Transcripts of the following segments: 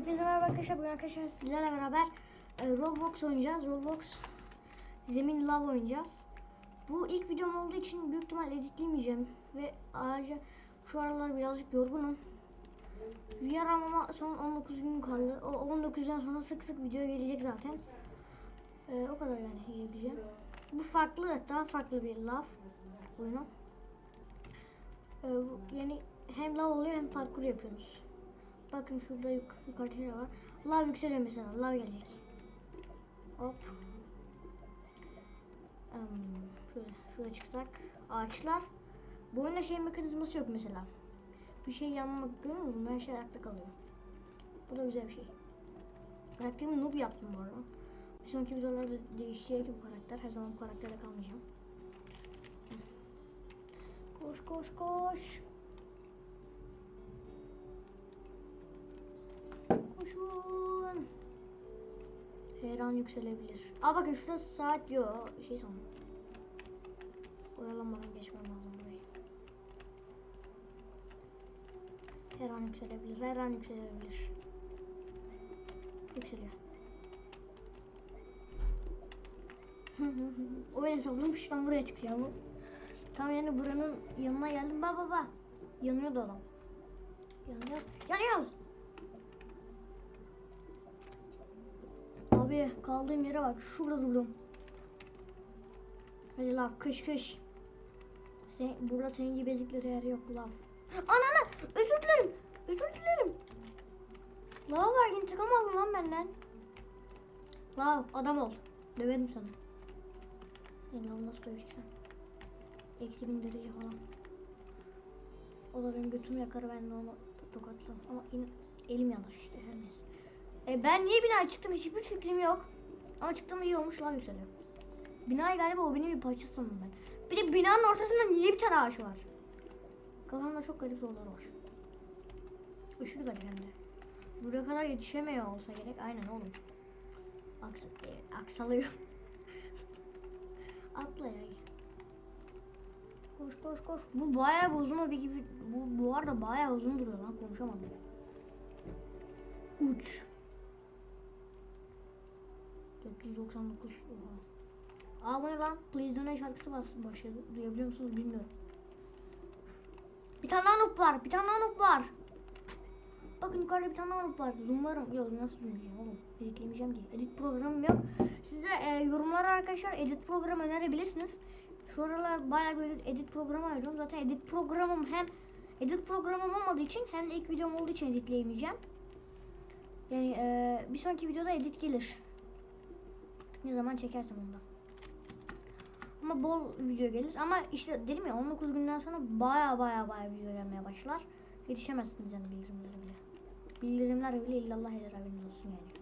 Hepinize merhaba arkadaşlar. Bugün arkadaşlar sizlerle beraber e, Roblox oynayacağız. Roblox Zemin Love oynayacağız. Bu ilk videom olduğu için büyük ihtimal editleyemeyeceğim. Ve ayrıca şu aralar birazcık yorgunum. VR ama son 19 gün kaldı. O 19'dan sonra sık sık video gelecek zaten. E, o kadar yani yiyebileceğim. Bu farklı, daha farklı bir Love oyunu. E, bu- yani hem Love oluyor hem parkur yapıyorsunuz. Bakın şurada yuk yukarıda var. Lav yükseliyor mesela. Lav gelecek. Hop. Hmm, şöyle, şuraya çıksak. Ağaçlar. Bu oyunda şey mekanizması yok mesela. Bir şey yanmak görüyor musun? Her şey ayakta kalıyor. Bu da güzel bir şey. Karakterimi noob yaptım bu arada. Bir sonraki videolarda değişecek bu karakter. Her zaman bu karakterle kalmayacağım. Koş koş koş. Koşun. Her an yükselebilir. Aa bakın şurada saat diyor. Şey sandım. Oyalanmadan geçmem lazım burayı. Her an yükselebilir. Her an yükselebilir. Yükseliyor. Öyle sallamıştan buraya çıkacağım. Tam yani buranın yanına geldim. Bak bak bak. Yanıyor da adam. Yanıyoruz. Yanıyoruz. Abi kaldığım yere bak. Şurada durdum. Hadi lav kış kış. Sen, burada senin gibi ezikleri yer yok lav. Anana özür dilerim. Özür dilerim. Lav var intikam aldım lan benden. Lav adam ol. Döverim sana. Lav nasıl döveceksen. Eksi bin derece falan. O da benim götümü yakar ben de onu to- tokatlarım. Ama elim yanar işte her neyse. E ben niye binaya çıktım hiçbir fikrim yok. Ama çıktım iyi olmuş lan yükseliyor. Binayı galiba o benim bir parçası sandım ben. Bir de binanın ortasında niye bir tane ağaç var? Kafamda çok garip sorular var. Aşırı garip hem de. Buraya kadar yetişemiyor olsa gerek. Aynen oğlum. Aks e, aksalıyor. Atla ya. Koş koş koş. Bu bayağı uzun bir gibi. Bu, bu arada bayağı uzun duruyor lan konuşamadım. Uç. 499. Oha. Aa bu ne lan? Please Donate şarkısı bas başladı. Duyabiliyor musunuz bilmiyorum. Bir tane daha var. Bir tane daha var. Bakın yukarıda bir tane daha var. Zoomlarım. Yok nasıl zoomlayacağım oğlum? Editleyemeyeceğim ki. Edit programım yok. Size e, yorumlara arkadaşlar edit programı önerebilirsiniz. Şu aralar bayağı böyle edit programı arıyorum. Zaten edit programım hem edit programım olmadığı için hem de ilk videom olduğu için editleyemeyeceğim. Yani e, bir sonraki videoda edit gelir. Ne zaman çekersem onu da. Ama bol video gelir. Ama işte dedim ya 19 günden sonra baya baya baya video gelmeye başlar. Yetişemezsiniz yani bildirimlere bile. Bildirimler bile illallah eder haberiniz olsun yani.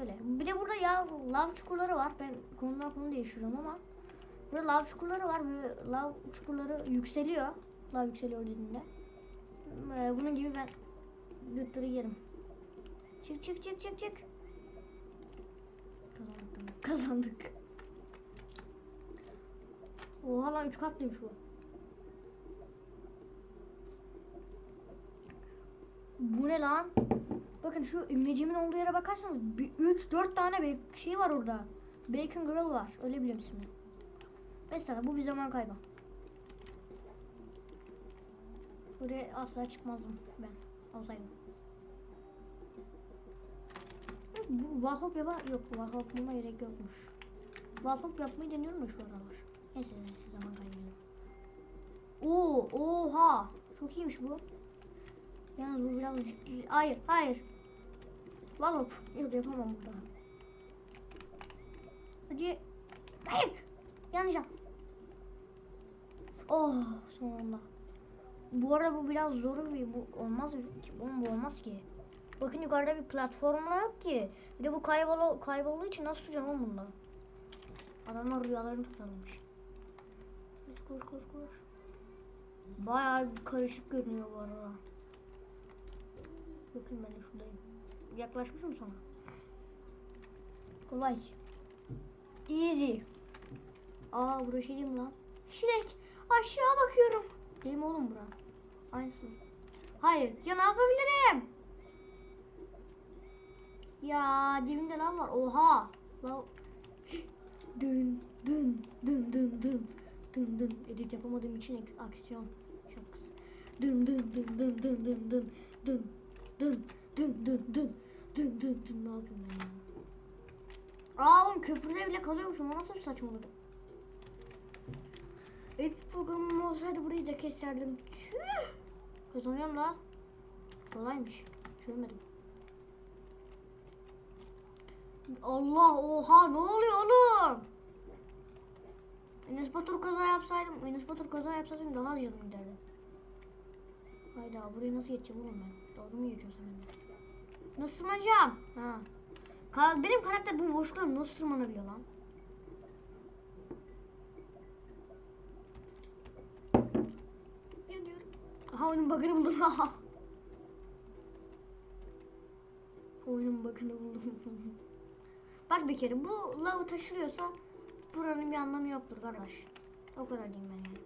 Öyle. Bir de burada ya lav çukurları var. Ben konudan konu değiştiriyorum ama burada lav çukurları var. Böyle lav çukurları yükseliyor. Lav yükseliyor dediğinde. Ee, bunun gibi ben gıttırı yerim. Çık çık çık çık çık. Kazandık tamam. Kazandık. Oha lan 3 katlıymış bu. Bu ne lan? Bakın şu imlecimin olduğu yere bakarsanız 3-4 tane şey var orada. Bacon Grill var. Öyle biliyorum ismini. Mesela bu bir zaman kaybı. Buraya asla çıkmazdım ben olsaydım. Vahop yapa yok vahop bulma gerek yokmuş. Vahop yapmayı deniyorum da şu aralar. Neyse neyse zaman kaybediyorum. Oo oha çok iyiymiş bu. Yalnız bu biraz. Hayır hayır. Vahop yok yapamam burada. Hadi. Hayır. Yanlış yap. Oh sonunda. Bu arada bu biraz zor bir bu olmaz ki. Bu olmaz ki. Bakın yukarıda bir platform yok ki. Bir de bu kaybol kaybolduğu için nasıl tutacağım oğlum bunda? Adamlar rüyalarını tutarmış. Biz koş koş koş. Bayağı karışık görünüyor bu arada. Bakın ben de şuradayım. Yaklaşmışım sonra. Kolay. Easy. Aa burası şey değil lan? Şirek. Aşağı bakıyorum. Değil mi oğlum bura? Aynısı. Hayır. Ya ne yapabilirim? Ya dibinde lan var. Oha. Lan. Dın dın dın dın dın dın dın. Edit yapamadığım için aksiyon şarkısı. Dın dın dın dın dın dın dın dın dın dın dın dın dın dın dın ne yapayım ben ya? Oğlum köprüde bile kalıyormuşum. O nasıl bir saçmalık? Edit programım olsaydı burayı da keserdim. Tüh. Kazanıyorum lan. Kolaymış. Çözmedim. Allah oha ne oluyor oğlum? Enes Batur kaza yapsaydım, Enes Batur kaza yapsaydım daha az canım giderdi. Hayda burayı nasıl geçeceğim oğlum ben? Dalga mı geçiyorsun benimle? Nasıl tırmanacağım? Ha. Ka benim karakter bu boşluklara nasıl tırmanabiliyor lan? Gidiyorum. Aha oyunun bug'ını buldum. oyunun bug'ını buldum. Bak bir kere bu lavı taşırıyorsa buranın bir anlamı yoktur kardeş. O kadar diyeyim ben yani.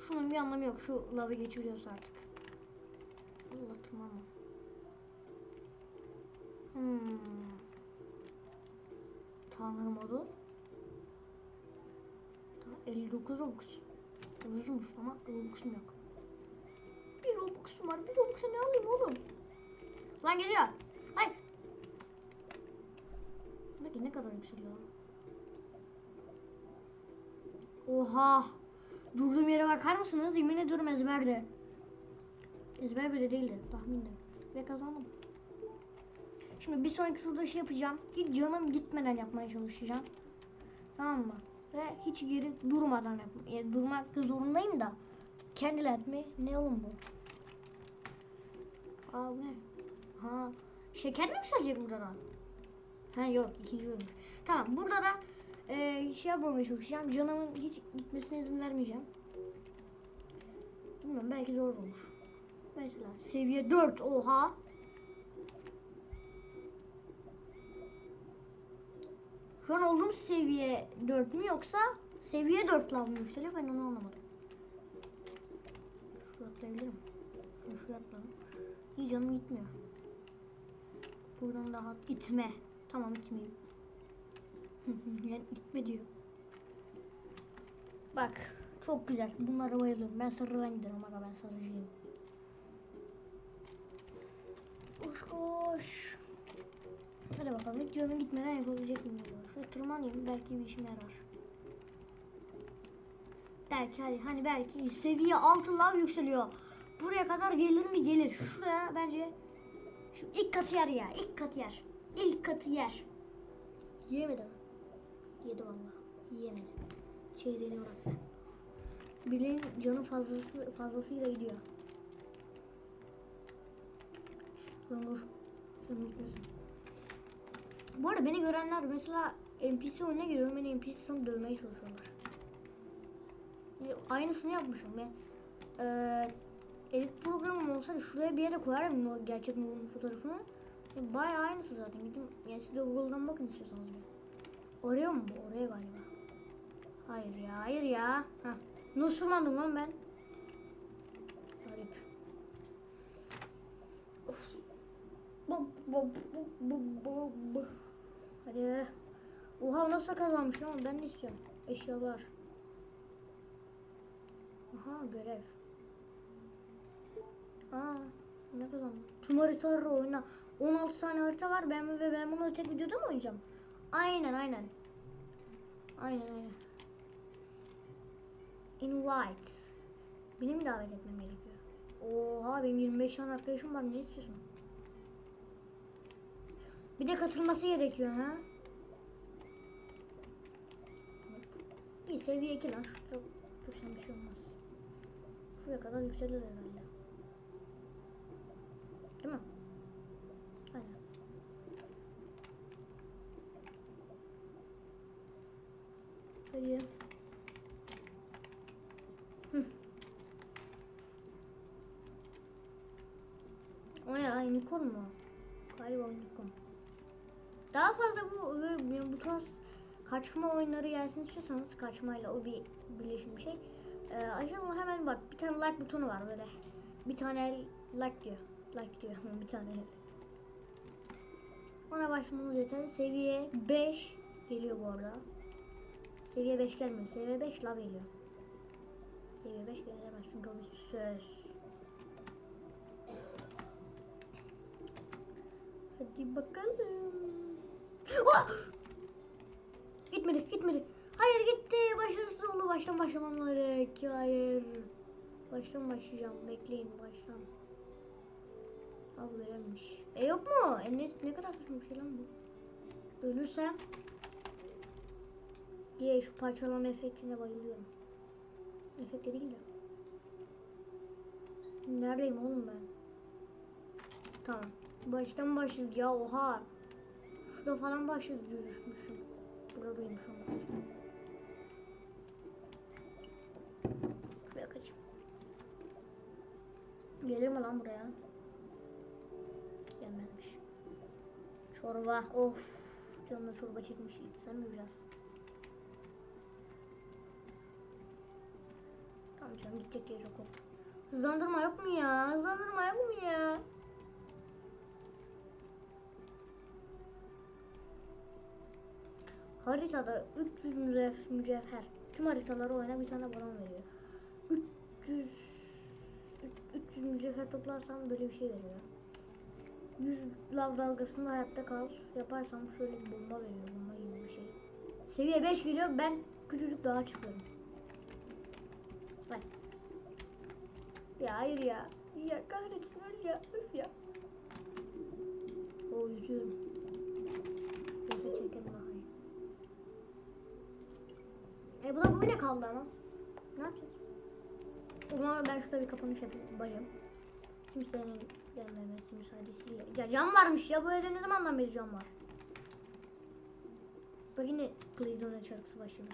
Şunun bir anlamı yok. Şu lavı geçiriyorsa artık. Allah tırmanma. Hmm. Tanrı modu. Daha 59 Robux. Ucuzmuş ama Robux'um yok. Bir Robux'um var. Bir Robux'a ne alayım oğlum? Lan geliyor. Hay. Peki ne kadar yükseliyor? Oha. Durduğum yere bakar mısınız? Yemin ediyorum ezberde. Ezber bile değildi. Tahmindi. Ve kazandım. Şimdi bir sonraki turda şey yapacağım. Hiç canım gitmeden yapmaya çalışacağım. Tamam mı? Ve hiç geri durmadan yapma. Yani durmak zorundayım da. Kendiler mi? Ne oğlum bu? Aa bu ne? Ha. Şeker mi yükselecek burada da? Ha yok ikinci bölüm. Tamam burada da e, şey yapmamaya çalışacağım. Canımın hiç gitmesine izin vermeyeceğim. Bilmiyorum belki zor olur. Mesela seviye 4 oha. Şu an olduğum seviye 4 mü yoksa seviye 4 lav mı yükseliyor ben onu anlamadım. Şuraya atlayabilirim. Şuraya atlayalım. İyi canım gitmiyor. Buradan daha itme. Tamam itmeyeyim. yani itme diyor. Bak çok güzel. Bunlara bayılıyorum. Ben sarı rengidim ama ben sarıcıyım. Koş koş. Hadi bakalım canım gitmeden yapabilecek miyim? Şöyle tırmanayım belki bir işime yarar. Belki hadi hani belki seviye 6 lav yükseliyor. Buraya kadar gelir mi gelir. Şuraya bence şu ilk katı yer ya. ilk katı yer. İlk katı yer. Yiyemedim. Yedi vallahi. Yiyemedi. Çeyreğini bıraktı. Birinin canı fazlası fazlasıyla gidiyor. Dur dur. Şunu gitmesin. Bu arada beni görenler mesela NPC oyuna giriyorum beni NPC sanıp dövmeye çalışıyorlar. Yani aynısını yapmışım ben. Ee, edit programım olsaydı şuraya bir yere koyarım gerçek Nur'un fotoğrafını. Bayağı aynısı zaten. Gidin yani siz de Google'dan bakın istiyorsanız bir. Oraya mı bu? Oraya galiba. Hayır ya, hayır ya. Heh. Nasıl lan ben? Garip. Of. Hadi. Oha nasıl kazanmış ama ben de istiyorum. Eşyalar. Aha görev. Aa ne kazandım? Tüm haritaları oyna. 16 tane harita var ben ve ben bunu tek videoda mı oynayacağım? Aynen aynen. Aynen aynen. Invite. Beni mi davet etmem gerekiyor? Oha benim 25 tane arkadaşım var ne istiyorsun? Bir de katılması gerekiyor ha. Bir seviye 2 lan şurada dursam bir şey olmaz. Şuraya kadar yükselir herhalde. Değil mi? Aynen. Hadi. Hı. O ne lan unicorn mu? Galiba unicorn. Daha fazla bu böyle bu tarz kaçma oyunları gelsin istiyorsanız kaçmayla o bir birleşim bir şey. Ee, aşağıda hemen bak bir tane like butonu var böyle. bir tane like diyor. Like diyor. bir tane. Ona başlamamız yeter. Seviye 5 geliyor bu arada. Seviye 5 gelmiyor. Seviye 5 lav geliyor. Seviye 5 gelemez çünkü o bir söz. Hadi bakalım. Ah! Gitmedi, gitmedi. Hayır gitti. Başarısız oldu. Baştan başlamam gerek. Hayır. Baştan başlayacağım. Bekleyin baştan. Abi verilmiş. E yok mu? E ne, ne kadar saçma bir şey lan bu. Ölürsem diye şu parçalama efektine bayılıyorum. Efekt değil de. Neredeyim oğlum ben? Tamam. Baştan başladık ya oha. Şurada falan başladı düşmüşüm. Buradayım şu an. Şuraya kaçayım. Gelir mi lan buraya? Gelmemiş. Çorba. Of. Canımda çorba çekmiş. İçsem mi biraz? Tamam canım gidecek diye çok korktum. Hızlandırma yok mu ya? Hızlandırma yok mu ya? Haritada 300 mücevher, mücevher. Tüm haritaları oyna bir tane balon veriyor. 300 300 mücevher toplarsam böyle bir şey veriyor. 100 lav dalgasında hayatta kal. Yaparsam şöyle bir bomba veriyor. Bomba gibi bir şey. Seviye 5 geliyor. Ben küçücük dağa çıkıyorum. Bak. Ya hayır ya. Ya kahretsin öyle ya. Üf ya. O yüzüyorum. Neyse çekelim daha iyi. E bu da bugüne kaldı ama. Ne yapacağız? O zaman ben şurada bir kapanış yapayım bacım. Kimsenin gelmemesi müsaadesiyle. Ya cam varmış ya bu evde ne zamandan beri cam var? Bak yine Please Don't şarkısı başladı.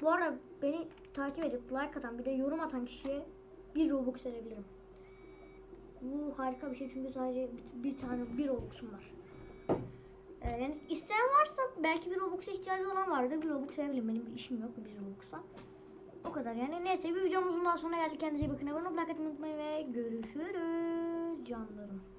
Bu arada beni takip edip like atan bir de yorum atan kişiye bir Robux verebilirim. Bu harika bir şey çünkü sadece bir, tane bir Robux'um var. Ee, yani isteyen varsa belki bir Robux'a ihtiyacı olan vardır. Bir Robux verebilirim. Benim bir işim yok bir Robux'a. O kadar yani. Neyse bir videomuzun daha sonuna geldik. Kendinize iyi bakın. Abone olmayı unutmayın ve görüşürüz canlarım.